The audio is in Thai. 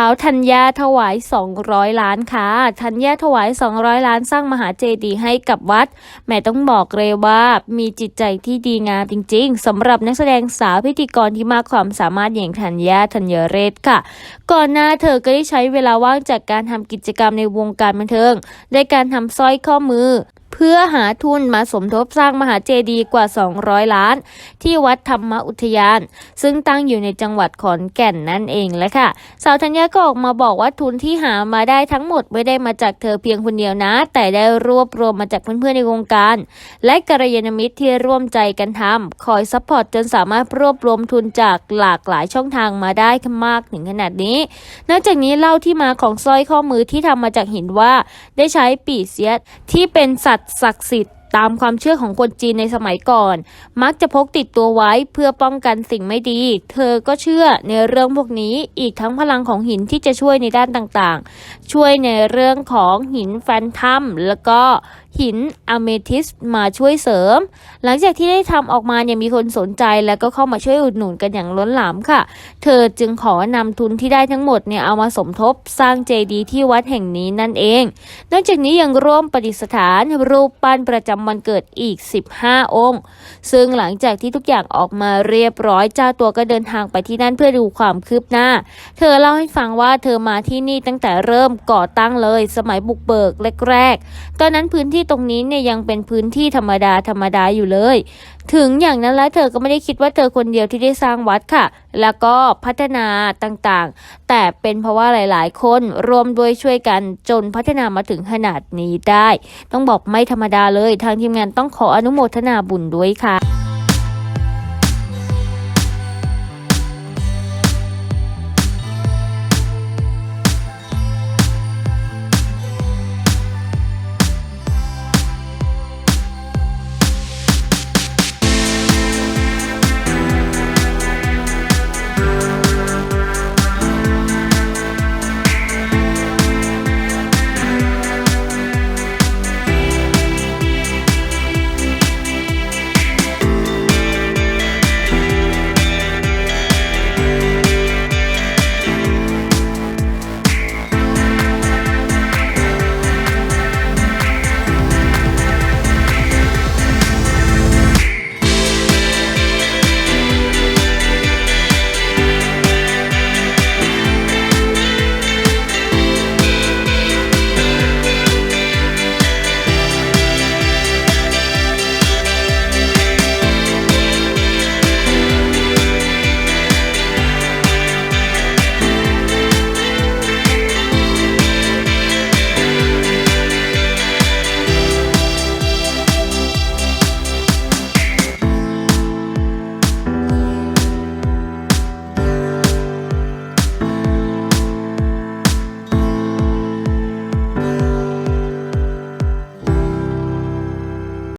าวธัญญาถวาย 200 ล้านค่ะธัญญาถวาย 200 ล้านสร้างมหาเจดีย์ให้กับวัด แม่ต้องบอกเลยว่ามีจิตใจที่ดีงามจริง ๆสำหรับนักแสดงสาวพิธีกรที่มากความสามารถอย่างธัญญาธัญเรศค่ะ ก่อนหน้าเธอก็ได้ใช้เวลาว่างจากการทำกิจกรรมในวงการบันเทิงด้วยการทำสร้อยข้อมือ เพื่อหาทุนมาสมทบสร้างมหาเจดีย์กว่า 200 ล้าน ที่วัดธรรมอุทยาน ซึ่งตั้งอยู่ในจังหวัดขอนแก่นนั่นเองแหละค่ะ สาวธัญญาก็ออกมาบอกว่าทุนที่หามาได้ทั้งหมดไม่ได้มาจากเธอเพียงคนเดียวนะ แต่ได้รวบรวมมาจากเพื่อนๆในวงการ และกัลยาณมิตรที่ร่วมใจกันทำคอยซัพพอร์ตจนสามารถรวบรวมทุนจากหลากหลายช่องทางมาได้มากถึงขนาดนี้ นอกจากนี้เล่าที่มาของสร้อยข้อมือที่ทำมาจากหินว่า ได้ใช้ปีเสียที่เป็นสัตวศักดิ์สิทธิ์ ตามความเชื่อของคนจีนในสมัยก่อน มักจะพกติดตัวไว้เพื่อป้องกันสิ่งไม่ดี เธอก็เชื่อในเรื่องพวกนี้อีกทั้งพลังของหินที่จะช่วยในด้านต่างๆ ช่วยในเรื่องของหินแฟนทัมแล้วก็หินอะเมทิสมาช่วยเสริม หลังจากที่ได้ทำออกมาเนี่ยมีคนสนใจแล้วก็เข้ามาช่วยอุดหนุนกันอย่างล้นหลามค่ะ เธอจึงขอนำทุนที่ได้ทั้งหมดเนี่ยเอามาสมทบสร้างเจดีย์ที่วัดแห่งนี้นั่นเอง นอกจากนี้ยังร่วมประดิษฐานรูปปั้นประจำวันเกิดอีก 15 องค์ ซึ่งหลังจากที่ทุกอย่างออกมาเรียบร้อยเจ้าตัวก็เดินทางไปที่นั่นเพื่อดูความคืบหน้า เธอเล่าให้ฟังว่าเธอมาที่นี่ตั้งแต่เริ่มก่อตั้งเลย สมัยบุกเบิกแรกๆ ตอนนั้นพื้นที่ตรงนี้เนี่ยยังเป็นพื้นที่ธรรมดาธรรมดาอยู่เลยถึงอย่างนั้นแล้วเธอก็ไม่ได้คิดว่าเธอคนเดียวที่ได้สร้างวัดค่ะ แล้วก็พัฒนาต่างๆ แต่เป็นเพราะว่าหลายๆ คนรวมด้วยช่วยกันจนพัฒนามาถึงขนาดนี้ได้ ต้องบอกไม่ธรรมดาเลย ทางทีมงานต้องขออนุโมทนาบุญด้วยค่ะ